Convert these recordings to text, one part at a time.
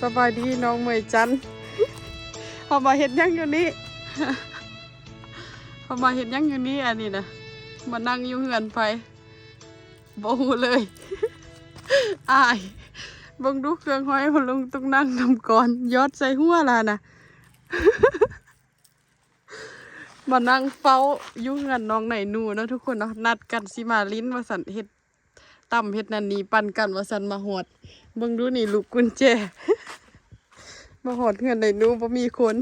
สบายดีน้องเหมยจันเขามาเห็นยังอยู่นี่เขามาเห็นยังอยู่นี่อันนี้นะมานั่งอยู่เหือนไปบฮูเลยอายเบังดูเครื่องห้อยพลุงต้องนั่งนำก่อนยอดใส่หัวล่ะนะมานั่งเฝ้ายุ่งกันน้องไหนหนูเนาะทุกคนเนาะนัดกันสิมาลิ้นว่าสันเฮ็ดต่ำเฮ็ดนันนี้ปั่นกันว่าสันมาหดเบิ่งดูนี่ลูกกุญแจ มาหอดเงินไหนหนูบ่มีคน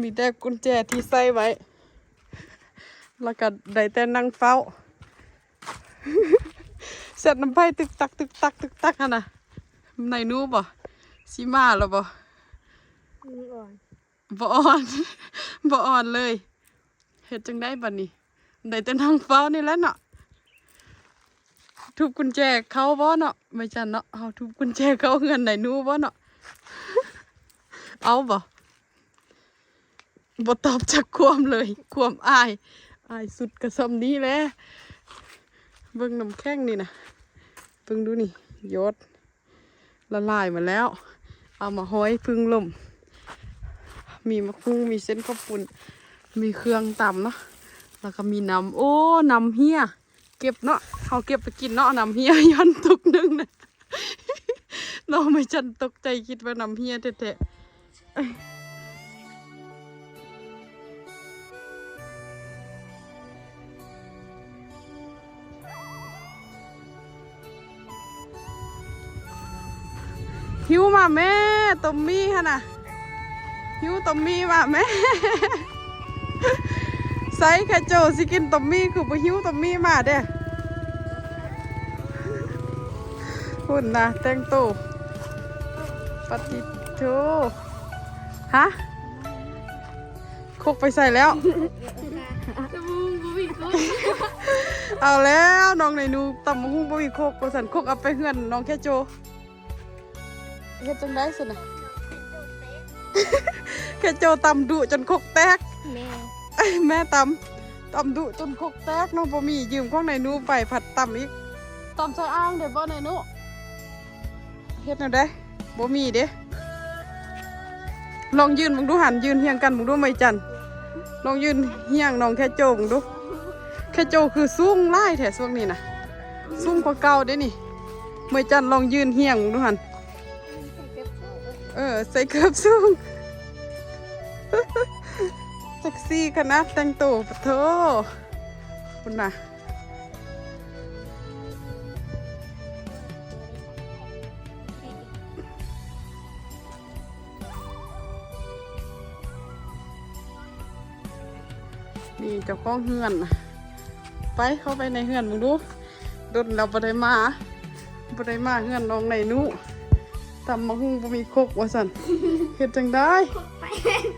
มีแต่กุญแจที่ใส่ไว้ แล้วก็ได้แต่นั่งเฝ้า เสร็จน้ำไผ่ตึกตักตึกตักตึกตักอะนะไหนหนูบ่สิมาแล้วบ่มืออ่อนบ่อ่อนบ่อ่อนเลยเฮ็ดจังได้บัดนี้ได้แต่นั่งเฝ้านี่แหละเนาะทุบกุญแจเขาบ่เนาะไม่จันเนาะเฮาทุบกุญแจเขาเงินไหนหนูบ่เนาะ เอาบ่บ่ตอบจากความเลยความอายอายสุดกระซำนี้แหละเบิ่งน้ำแข็งนี่นะเบิ่งดูนี่ยศละลายมาแล้ว เอามาห้อยพึ่งลม มีมะคุงมีเส้นข้าวปุ้นมีเครื่องตำเนาะแล้วก็มีน้ำโอ้น้ำเฮียเก็บเนาะเขาเก็บไปกินเนาะน้ำเฮียย้อนตุกนึงนะเราไม่จันตกใจคิดว่าน้ำเฮียแท้ๆเอ้ย หิวมาแม่ตมมี่ค่ะนะหิวตมมี่มาแม่ไซส์แค่โจสิกินตมมี่คือบ่หิวตมมี่มาเด้หุ่นนะแต่งตัวปฏิโท ฮะคกไปใส่แล้วจมูกกูมีคนเอาแล้วน้องในหนูตำมะฮุ่งบ่มีโคกบ่สันโคกเอาไปเฮือนน้องแค่โจเฮ็ดจังได๋สินะแค่โจตำดุจนโคกแตก แม่เอ้ยแม่ตำตำดุจนโคกแตกน้องบ่มียืมของในหนูไปผัดตำอีกตำใส่อ่างเด้บ่ในหนูเฮ็ดแนวใดบ่มีเด้ ลองยืนมึงดูหันยืนเฮียงกันมึงดูไม่จันลองยืนเฮียงน้องแค่โจมึงดู แค่โจคือสูงไล่แถช่วงนี้นะสูงกว่าเก่าเด้นี่เมื่อจันลองยืนเฮียงมึงดูหันเออใส่เกือบสูงเซ็กซี่ขนาดแต่งตัวปะโถคุณน่ะ เจ้าของเฮือนน่ะไปเข้าไปในเฮือนมึงดูโดนเราบ่ได้มาบ่ได้มาเฮือนน้องในหนูตำมะฮุ่งบ่มีครกว่าสั่นเฮ็ดจังได้ไป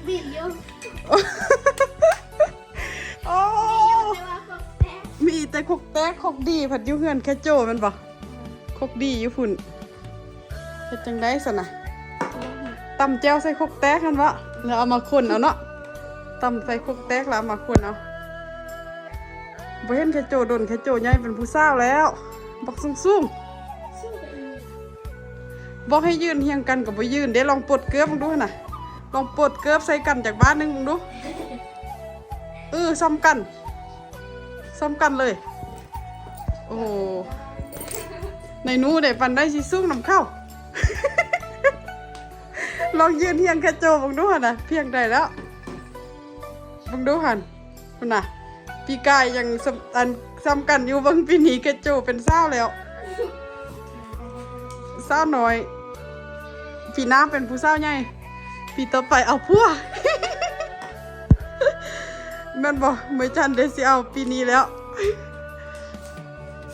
บิดอยู่โอ้แต่ว่าก็แพ้มีแต่คกแตกคกดีผัดอยูเฮือนแค่โจแมันบ่คกดีอยู่ฝุ่นเฮ็ดจังได้สนะตำแจ่วใส่คกแตกกันวะแล้วเอามาคนเอาเนาะตำใส่คกแตกแล้วเอามาคนเอา บ่เห็นแค่โจโดนแค่โจใหญ่เป็นผู้สาวแล้ว บักสูงๆบอกให้ยืนเฮียงกันกับบ่ยืนเดี๋ยวลองปลดเกลือมึงดูนะลองปลดเกลือใส่กันจากบ้านหนึงมึงดูเออซ้ำกันซ้ำกันเลย โอ้โหในนูได้ปันได้สิสู้น้ำเข้า ลองยืนเทียงแค่โจบังดูหันนะเพียงใดแล้วบังดูหันคุณน่ะ ปีกายยังสำอันซ้ำกันอยู่เบางปีนี้แค่โจเป็นเศร้าวแล้วเศร้าวน้อยปีหน้าเป็นผู้เศร้าวใหญ่ปีต่อไปเอาพัวแมันบอกไม่จันเดยวสิเอาปีนี้แล้ว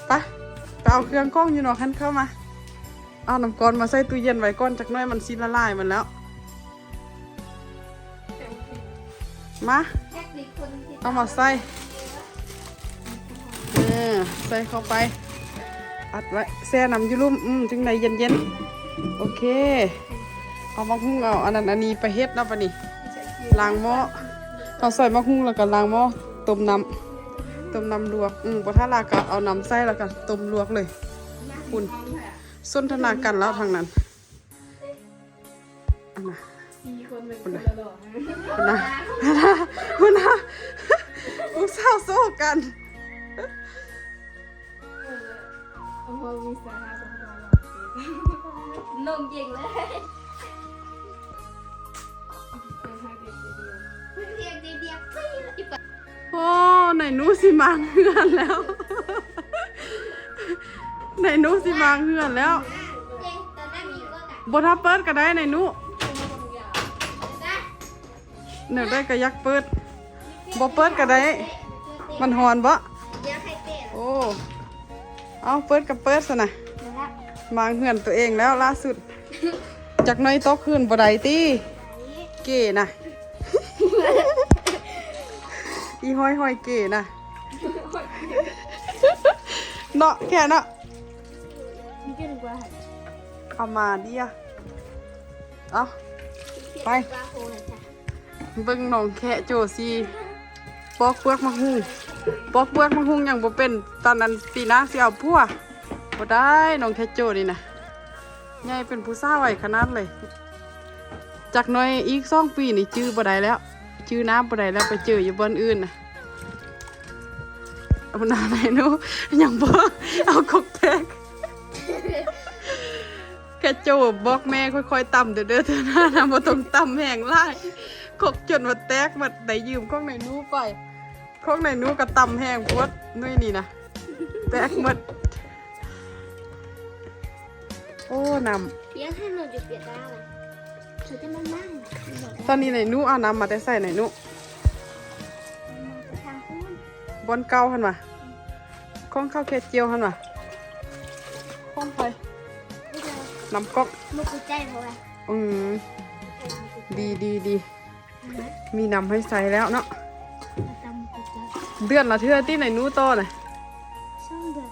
ไปไปเอาเครื่องกล้องอยู่หนอคันเข้ามา เอาน้ำก้อนมาใส่ตู้เย็นไว้ก้อนจากหน้อยมันสิละลายมันแล้ว มาแท็กติคนที่เอามาใส่เอใส่เข้าไป อัดไว้แช่น้ำอยูรุ่มอืมจึงในเย็นเย็นๆ โอเค เอามะฮุ่งเอาอันนั้นอันนี้ไปเฮ็ดแล้วปะนี่ล้างหม้อเอาใส่มะฮุ่งแล้วก็ล้างหม้อต้มน้ำต้มน้ำลวก อืมพอถ้าลากก็เอาน้ำใส่แล้วก็ต้มลวกเลยคุณสนทนากันแล้วทางนั้นคุณนะคุณนะคุณนะกูเศร้าโซ่กัน โอ้โหมีสาระสำคัญนมเก่งเลยเรียกเดียวเดียวปี้แล้วอีกโอ้ไหนนู้สิมังเฮือนแล้ว ไหนนู้สิมังเฮือนแล้วเจ๊ตอนนั้นมีก็กันบทับเปิดก็ได้ไหนนู้เนื้อได้ก็ยักเปิดบ่เปิดก็ได้ มันหอนบ่เดี๋ยวให้เต้โอ้ เอาเปิดกับเปิดซะนะเดี๋ยวละมางเฮือนตัวเองแล้วล่าสุด จากหน้อยโตขึ้นบ่ได้ติเก๋นะอีห้อยห้อยเก๋นะเนาะแค่เนาะนี่ก็ดีกว่าเอามาเดียเอาไปปลาโคนะจ๊ะเบิ่งน้องแค่โจซีปอกเปลือกมะฮุง ปอกเปลือกมะฮุงยังบ่เป็นตอนนั้นปีน้าสิเอาพัวบ่ได้น้องแค่โจนี่นะใหญ่เป็นผู้สาวไว้ขนาดเลย จากน้อยอีกสองปีนี่จื้อบ่ได้แล้ว จื้อน้ำบ่ได้แล้วไปเจออยู่บนอื่นนะเอาหน้าไหนนู้ยังบ่เอากกแตกแค่โจบอกแม่ค่อยๆต่ำเด้อเด้อเธอหน้านะบ่ต้องต่ำแห้งไล่กกจนว่าแตกมดได้ยืมของไหนนู้ไป ของไหนหนูก็ตำแห้งพวดนุ่ยนี่นะแตกหมด โอ้นเดี๋ยวให้หนูจะเปลี่ยนได้เลยเธอจะมานั่งำตอนนี้ไหนหนูเอาน้ำมาแต่ใส่ไหนหนูทางคุณบอนเก่าหันมาของข้าวแค่เจียวหันมาของไปนี่เลยน้ำก๊อกมุกใจเพราะว่าอืมดีดีดีมีน้ำให้ใส่แล้วเนาะตำมุกใจ เดือนละเทื่อที่ไหนหนูโตน่ะช่องเดิน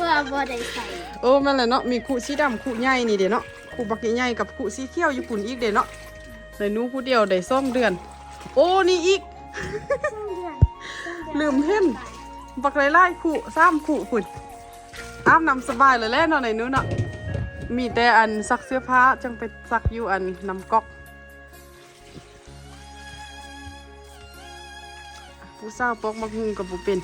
ว่าบ่ได้ใส่โอ้แม่นแหละเนาะมีคู่สีดำคู่ใหญ่นี่เด้เนาะคู่บักใหญ่ๆกับคู่สีเขียวญี่ปุ่นอีกเด้เนาะในหนูผู้เดียวได้ส้มเดือน โอ้นี่อีก ช่องเดือนลืมเห็นบักไล่ๆคู่สามคู่คุณอาบน้ำสบายเลยแหละเนาะในหนูเนาะมีแต่อันซักเสื้อผ้าจังไปซักอยู่อันน้ำก๊อก ผู้สาวปอกมักหุงกับบุเป็น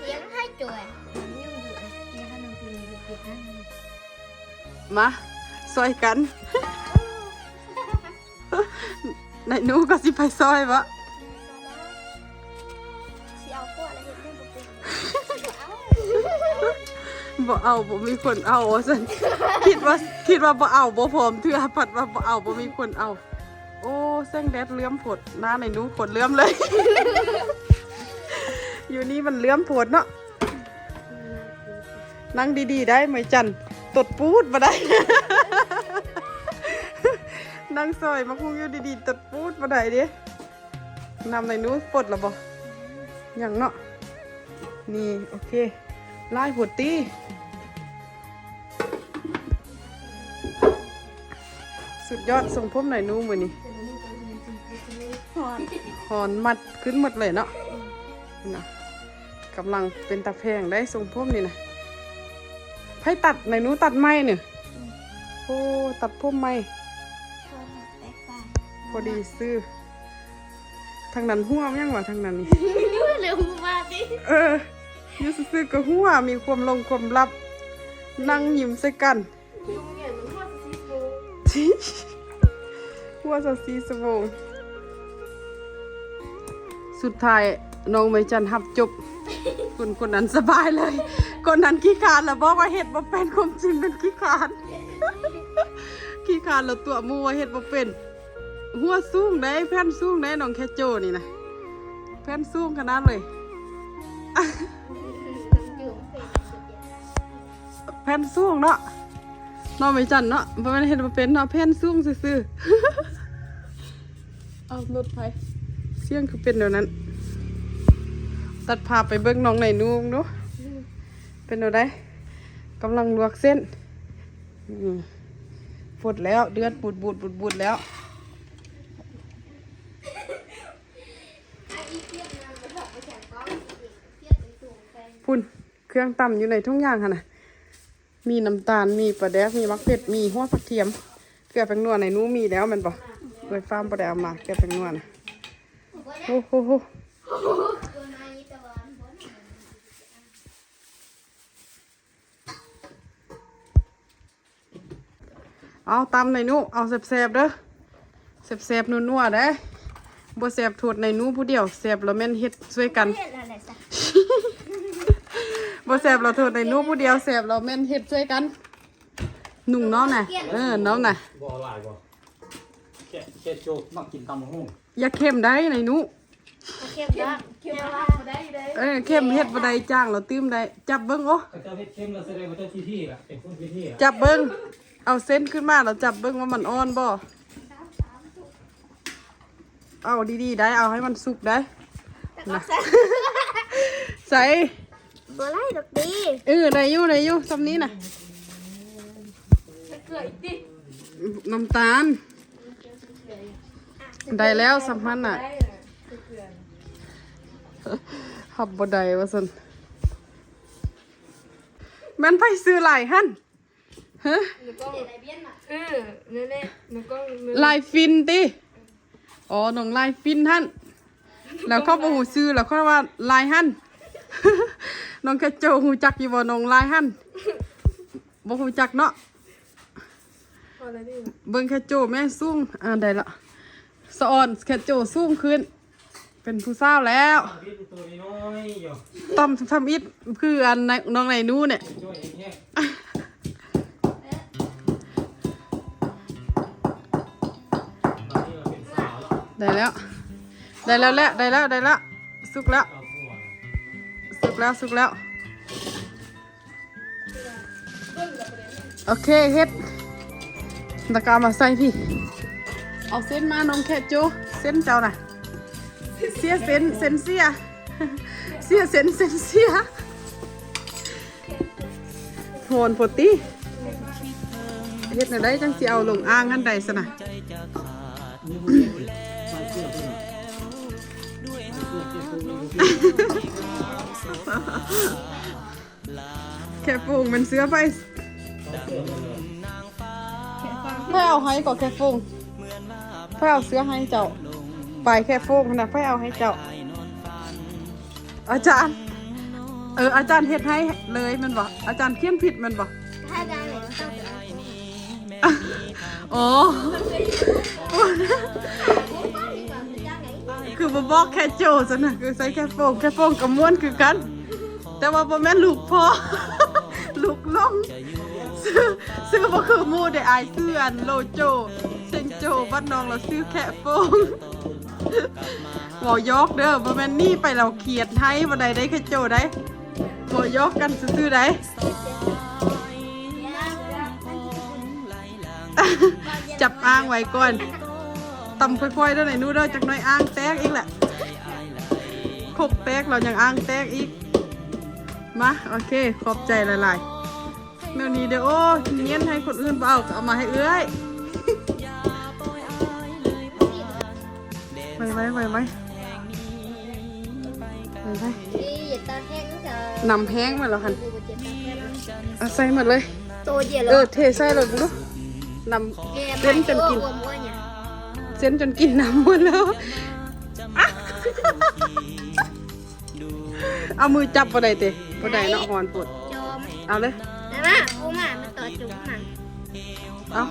เลี้ยงให้จ่วยยุ่งอยู่เลี้ยงให้น้องปีนี้อยู่นั่นมาซอยกันในหนูก็สิไปซอยวะ บ่เอาบ่มีคนเอาว่าซั่นคิดว่าคิดว่าบ่เอาบ่พร้อมเทื่อผัดว่าบ่เอาบ่มีคนเอา โอ้แสงแดดเลื่อมผดหน้าในหนูผดเลื่อมเลย อยู่นี่มันเลื่อมผดเนาะนั่งดีๆได้ไหมจันตดปูดบ่ได้ นั่งซอยมาคุงอยู่ดีๆตดปูดบ่ได้ด้นำในหนูปลดและบ่อย่างเนาะนี่ โอเค ไล่ผดตีสุดยอดทรงผมหน่อยหนูมือนี่หอนหอนมัดขึ้นหมดเลยเนาะนะกำลังเป็นตะแพงได้ทรงผมนี่นะไพ่ตัดไหนหนูตัดไม้เนี่ยโอ้ตัดผมไม้แตกต่างพอดีซื้อทางนั้นหัวมั้ยังวะทางนั้นนี่เร็วมากดิเออ อยูซื้อๆก็หัวมีความลงความลับ นั่งยิ้มใส่กันลุงเนี่ยมันว่าสิโบหัวสัสีสวงสุดท้ายน้องไม่จันหับจบ คนคนนั้นสบายเลย คนนั้นขี้ขานแล้วบอกว่าเห็ดบ่เป็นความจริงเป็นขี้ขานขี้ขานแล้วตัวมัวเห็ดบ่เป็นหัวสูงได้แผ่นสูงได้น้องแคโจนี่นะแผ่นสูงขนาดเลย แผ่นสูงเนาะนองไม่จันเนาะบ่แม่นเห็ดบ่เป็นเนาะแผ่นสูงซื่อๆเอารถไปเสียงคือเป็นเดี๋ยวนั้น ตัดภาพไปเบิ่งน้องไหนนูงเนาะเป็นเดี๋ยวไดกำลังลวกเส้นอืมฝดแล้วเดือดบูดบูดบูดบูดแล้วปุ่นเครื่องต่ำอยู่ในทุ่งยางค่ะนะ มีน้ำตาล มีปลาแดก มีมักเผ็ด มีหัวผักเทียม เกลือแป้งนวลในนู้มีแล้วมันบ่โดยฟาร์มบ่ได้เอามา เกลือแป้งนวลน่ะโอ้โหเอาตำในนู้เอาแซ่บๆเด้อแซ่บๆนัวๆเด้อบ่แซ่บโทษในนู้ผู้เดียวแซ่บแล้วแม่นเฮ็ดช่วยกัน เฮ็ดอะไรซะ บ่แซ่บเราโทษในนู้ผู้เดียวแซ่บเราแม่นเฮ็ดช่วยกันนุ่งน้องน่ะ เออ น้องน่ะ บ่หลายบ่แค่แค่โจกมักกินตำบักหุ่งอย่าเข้มได้ในนู้เข้มจ้ะเข้มว่าได้ได้เออเข้มเฮ็ดบ่ได้จ้างเราตื้มได้ จับเบิ่งโอ้ก็เจ้าเฮ็ดเข้มแล้วแสดงว่าเจ้าที่ที่ล่ะเป็นคนที่ที่ล่ะจับเบิ่งเอาเส้นขึ้นมาแล้วจับเบิ่งว่ามันอ่อนบ่เอาดีๆได้ เอาให้มันสุกได้แต่ก็ซะใส่ บ่ไล่ดอกดีเออได้อยู่ได้อยู่ซำนี้น่ะน้ำตาล ได้แล้วสำพันน่ะหับบ่ได้ว่าซั่นแมันไปซื้อหลายหั่นฮะเออนั่นแหละหนูก็ลายฟินติอ๋อน้องลายฟินหั่นแล้วเขาบ่ฮู้ชื่อแล้วเขาว่าลายหั่น น้องแค่โจฮู้จักอยู่บ่น้องลายหั่นบ่ฮู้จักเนาะพอแล้วดิเบิ่งแค่โจแม่สูงอ่าได้ละสะออนแค่โจสูงขึ้น เป็นผู้สาวแล้วพี่ตัวน้อยๆอยู่ต้อมทำอิดคืออันในน้องไหนนู้เนี่ยช่วยแห้งๆตอนนี้เราเป็นสาวแล้วได้แล้ว ได้แล้วแหละ ได้แล้ว ได้แล้ว สุกแล้วเอาผัว สุกแล้วสุกแล้ว โอเคเฮ็ดตะกร้ามาใส่พี่ เอาเส้นมาน้องแค่โจเส้นเจ้าน่ะ เสียเส้นเส้นเสีย เสียเส้นเส้นเสียโหนพอตีเฮ็ดน่ะได้จังสิเอาลงอ่างกันใดซะน่ะ แค่ฟูงมันเสื้อไปเพื่อเอาให้ก่อนแค่ฟูงเพื่อเอาเสื้อให้เจ้า ไปแค่ฟูงนะเพื่อเอาให้เจ้า อาจารย์ เอออาจารย์เฮ็ดให้เลยแมันบอกอาจารย์เขียนผิดแมันบอกถ้าได้เลยต้องเป็นอ๋อ คือบ่บอกแค่โจซะนะคือใส่แค่โฟงแค่โฟงกับม้วนคือกัน แต่ว่าบ่แม่นลูกพ่อ ลูกล่องซื้อซื้อบ่คือหมู่ได้อายซื้ออันโลโจเซงโจบ้านน้องเราซื้อแค่โฟงบ่ยอกเด้อบ่แม่นนี่ไปเราเขียดให้บ่ได้ได้แค่โจได้บ่ยอกกันซื่อๆได้จับอ้างไว้ก่อน ตำค่อยๆด้อไหนนู้เด้จักน่อยอ้างแตกอีกแหละคกแตกเรายังอ้างแตกอีก มาโอเค ขอบใจหลายๆแนวนี้เด้อโอ้เงี้ยนให้คนอื่นเปล่าเอามาให้เอื้อยไปไหมไปไหมไปไหมนี่อย่าตาแห้งเถอะนำแห้งมาแล้วคันเอาใส่หมดเลย เออเทใส่เลยดูนำเส้นจนกิน ส้นจนกินน้ำหมดแล้วอะเอามือจับปะไดเตะปะไดเนาะหอนปวดจอมเอาเลยนะมากูมามาต่อจุ๊บมาเอา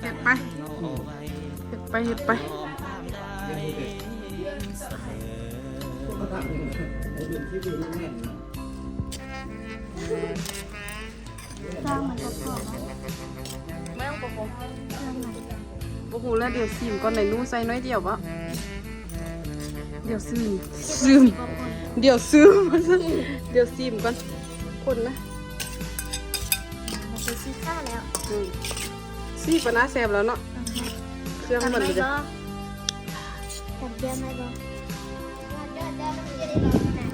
เห็ดไปเห็ดไปเห็ดไปไม่ต้องประกบ โอ้โหแล้วเดี๋ยวซิมก่อนไหนนู้ใส่น้อยเดียวปะเดี๋ยวซึมซึมเดี๋ยวซึมเดี๋ยวซิมก่อนคนนะมาซื้อซีซ่าแล้วอืมซีปะนะแซบแล้วเนาะเครื่องทำมันไมเลยบ่ทำเบี้ยไหมบ่เดี๋ยวเดี๋ยวมันจะได้ร้อนนะ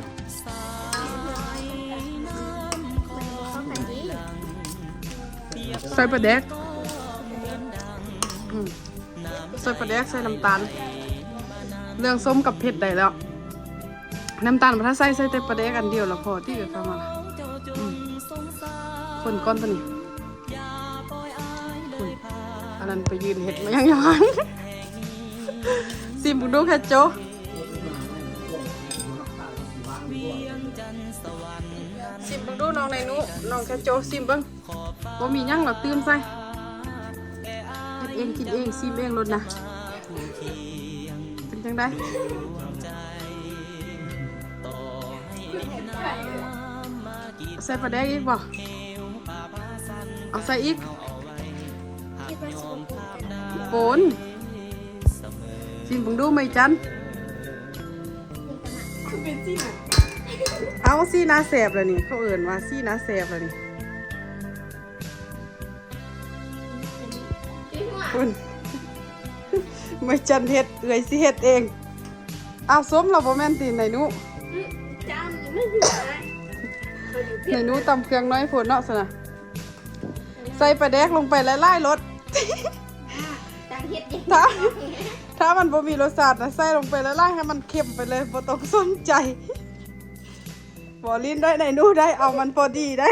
เข้ากันดีใส่ปลาแดกอืมใส่ปลาแดกใส่น้ำตาล เรื่องส้มกับเผ็ดได้แล้ว น้ำตาลถ้าใส่ใส่แต่ปลาแดกอันเดียวแล้วพอที่เหลือเข้ามาละอืมคคนก้อนตัวนี้คุณอันนั้นไปยืนเห็ดมายังยังซิมบุกดูแค่โจซิมบุกดูน้องในหนูน้องแค่โจซิมเบิ้งบ่มีหยังหรอกตื่นใส่ เองกินเองซิมเองรถนะเป็นจังไดเอาใส่ปลาแดกอีกบ่เอาใส่อีกปนซิมเบิ่งดูไหมจันเอาซี่นาแสบแล้วนี่เขาเอิ่นว่าซี่นาแสบแล้วนี่ คุณไม่จันเฮ็ดเอื่อยสิเฮ็ดเองเอาวส้มเราบ่แม่นตีไหนหนูจานนี้ไม่อยู่นะไหนหนูตำเครื่องน้อยโพดเนาะสนะใส่ปลาแดกลงไปไล่ๆรสจานเฮ็ดยังถ้าถ้ามันบ่มีรสชาตินะใส่ลงไปไล่ๆให้มันเค็มไปเลยบ่ต้องสนใจบ่ลิ้นได้ไหนหนูได้เอามันพอดีได้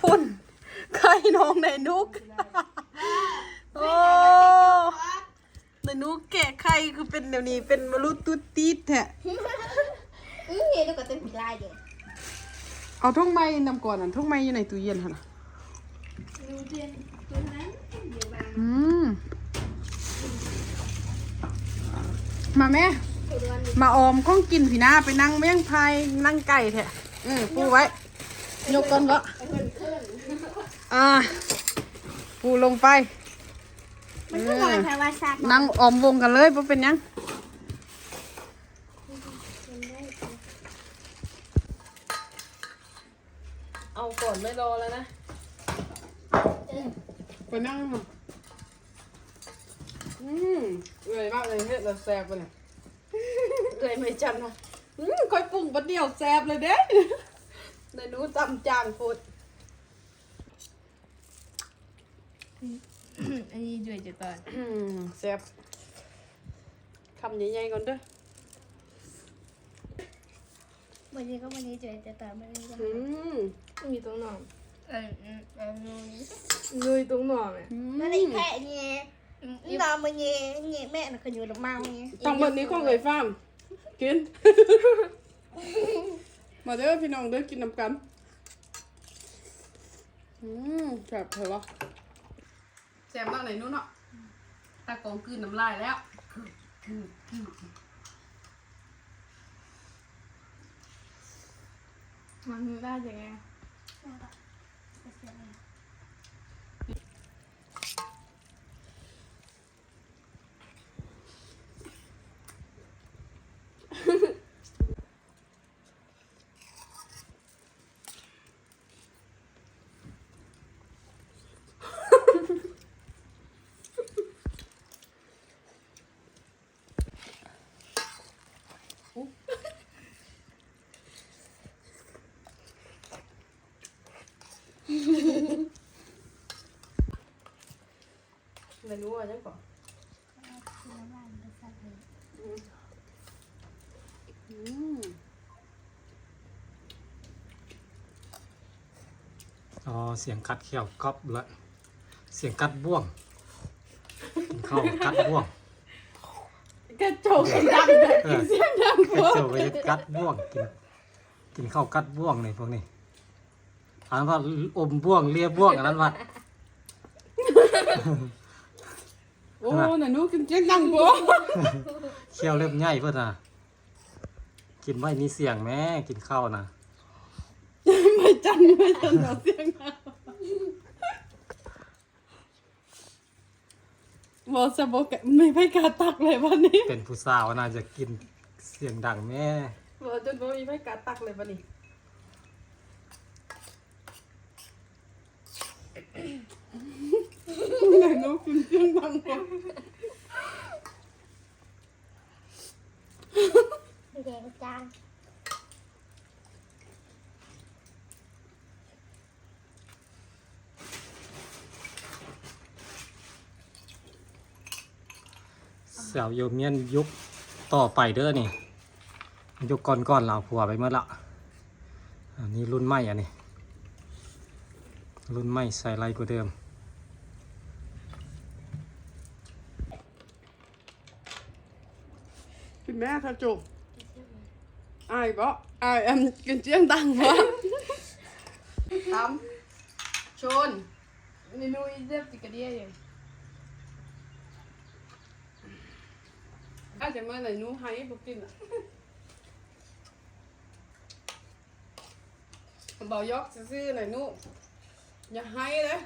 พุ่นไข่น้องในนุก โอ้ในนุกแกะไข่คือเป็นเดี๋ยวนี้เป็นมรุษตุ๊ดตีดแท้อือเห็นแล้วก็เต็มผิดลายเด้เอาทุ่งไม้นำก่อนอะทุ่งไม้อยู่ในตู้เย็นหั่นน่ะดูเตียนตัวนั้นเดี๋ยวบางอืมมาแม่ตัวนั้นมาออมก้องกินพี่นาไปนั่งเมี่ยงพายนั่งไก่แท้อือปูไว้ ยกก่อนวะอ่าปูลงไปมันก็ลอยแค่ว่าซักนั่งออมวงกันเลยบ่เป็นหยังเอาก่อนไม่รอแล้วนะไปนั่งมาอืมเอื่อยมากเลยเนี่ยเราแซ่บไปเลยเอื่อยไม่จันนะอืมค่อยปรุงประเดี๋ยวแซ่บเลยเด้ ในหนูตำจางโพดอันนี้ด้วยจะตอนอืมแซ่บคำใหญ่ๆก่อนเด้อวันนี้ก็วันนี้เจอแต่ตอนวันนี้จะอืมมีตรงหน่อมเออเออเออนู่นลุยตรงหน่อมอะมันได้แค่เนี่ยนอนมันเนี่ยเนี่ยแม่น่ะคืออยู่ลำมังเนี่ยต้องแบบนี้ของเอ่ยฟาร์มกิน มาเด้อพี่น้องเด้อกินน้ำกัน อืมแซ่บเถอะวะแซ่บมากเลยนู้นเนาะตากองกลืนน้ำลายแล้วมันได้ยังไง ไม่รู้ว่าจังก่อนอืมอ๋อเสียงกัดเขี้ยวก๊อบละเสียงกัดบ่วงกินข้าวกัดบ่วงกระจกดังแบบเออเสียงดังกระโจกไปกัดบ่วงกินกินข้าวกัดบ่วงนี่พวกนี้ อันนั้นว่าอมบ่วงเลียบ่วงอันนั้นว่าโอ้น่ะหนูกินเสียงดังบ่เขี้ยวเล็บใหญ่เพื่อนน่ะ กินไว้มีเสียงแม่กินข้าวนะไม่จันไม่จันเอาเสียงดังบอกจะบอกแกไม่ไม่กล้าตักเลยวันนี้ เป็นผู้สาวน่าจะกินเสียงดังแม่บอกจนบ่มีไม่กล้าตักเลยวันนี้ ไหนหนูกินเสียงดังบ่แดงจางสาวโยเมียนยุคต่อไปเด้อนี่ยกก้อนก้อนๆเราผัวไปเมื่อละอันนี้รุ่นใหม่อันนี้ รุ่นใหม่ใส่ไรกว่าเดิมกินแม่ค่ะจุกอายบ่อายอันกินเจียงตังบ่ตำชนเมนูอีเจ็บติกระเดียอย่างอาจจะเมื่อไหร่หนู้ให้บ่กินอะเบายอกซื่อๆหน่อยหนู้ อย่าให้เลย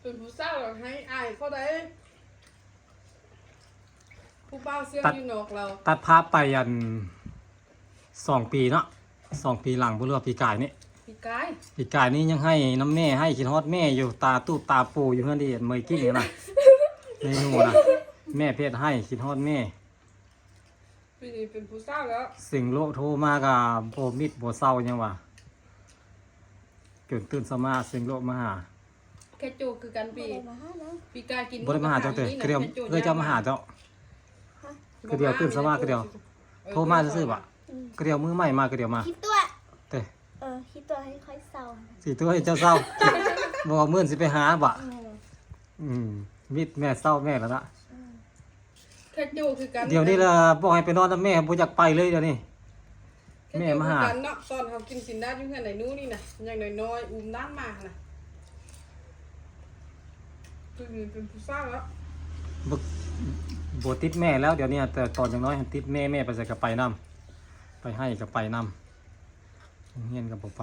เป็นผู้สาวเราให้อายเขาได้ผู้เป้าเสื้อยูนอกเราตัดภาพไปอันสองปีเนาะสองปีหลังบุรุษปีกายนี่พี่กายปีกายนี่ยังให้น้ำแม่ให้คิดฮอดแม่อยู่ตาตูบตาปูอยู่เพื่อนดีเมยกี้นี่นะเมนูนะแม่เพศให้คิดฮอดแม่ ปีนี้เป็นผู้สาวแล้ว สิ่งโลกโทรมากับโบมิดโบเศร้ายังวะ เกิดตื่นสมาสิ่งโลกมาหาแค่จูคือกันปีมาหานะปีกายกินบ่ได้มาหาเจ้าเตะคือเดียวเอ้ยเจ้ามาหาเจ้าคือเดียวตื่นสมาคือเดียวโทรมาซื่อๆบะก็เดียวมือใหม่มาก็เดียวมาคิดตัวเตะเออคิดตัวให้ค่อยเศร้าสี่ตัวให้เจ้าเศร้าบอกมื่นสิไปหาบะเอออืมมิดแม่เศร้าแม่แล้วละแค่จูคือกันเดี๋ยวนี้ละบอกให้ไปนอนกับแม่บ่อยากไปเลยเดี๋ยวนี้ แม่มาหาแค่จูคือกันเนาะตอนเขากินสินได้ยุ่งเงินไหนนู้นนี่นะอย่างน้อยๆอุ้มน้ำมานะปีนี้เป็นผู้สาวแล้วบ่บ่ติดแม่แล้วเดี๋ยวนี้แต่ตอนอย่างน้อยติดแม่แม่ไปใส่กับไปนํไปให้กับไปนํโรงเรียนกับบ่ไป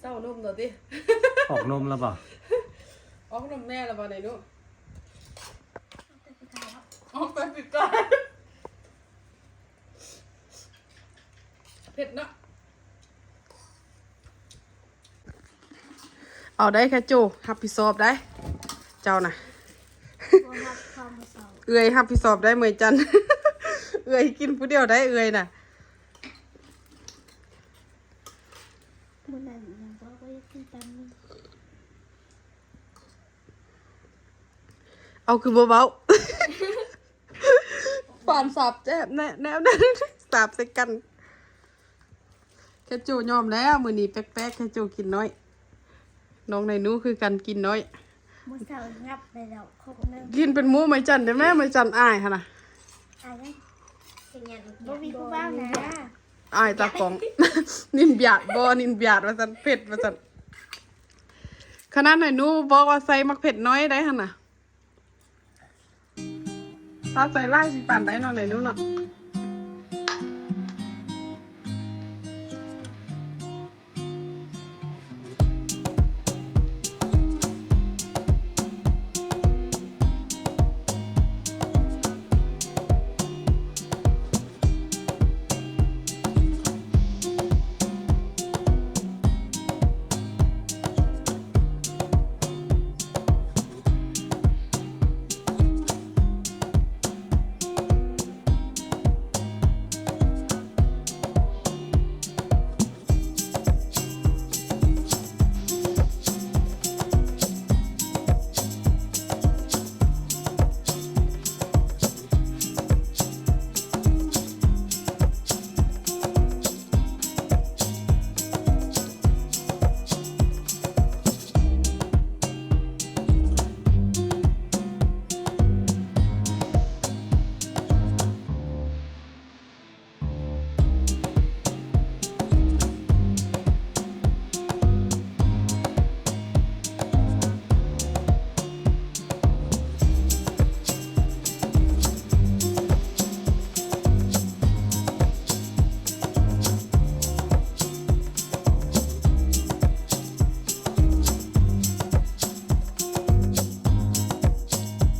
เศร้านมตัวติออกนมแล้วบ่ออกนมแม่แล้วบ่ไหนนู้นออกไปปิดตา เผ็ดเนาะเอาได้แค่จูรับผิดชอบได้ เจ้าน่ะบ่รับความเศร้าเอื่อยรับผิดชอบได้เหมยจัน เอื่อยกินผู้เดียวได้เอื่อยน่ะมื้อนั้นยังบ่ก็อยากกินตามนี้เอาคือเบาๆ ปานสับแจ๊บแน่แน่แน่สับใส่กัน แค่จูยอมแล้ว มือนี้แป๊กๆแค่จูกินน้อย น้องในหนู้คือกันกินน้อย มื้อเช้างับไปแล้วครบนึงกินเป็นหมูไหมจันได้ไหมไหมจันอายค่ะนะอะยังเป็นหยังบ่มีผู้บ้างนะอายตากล่อง นินเบียดบอนินเบียดว่าจันเผ็ดว่าจันขนาดไหนหนู้บอกว่าใส่มักเผ็ดน้อยได้ค่ะนะถ้าใส่ไล่สิปันได้เนอนไหนหนู้เนาะ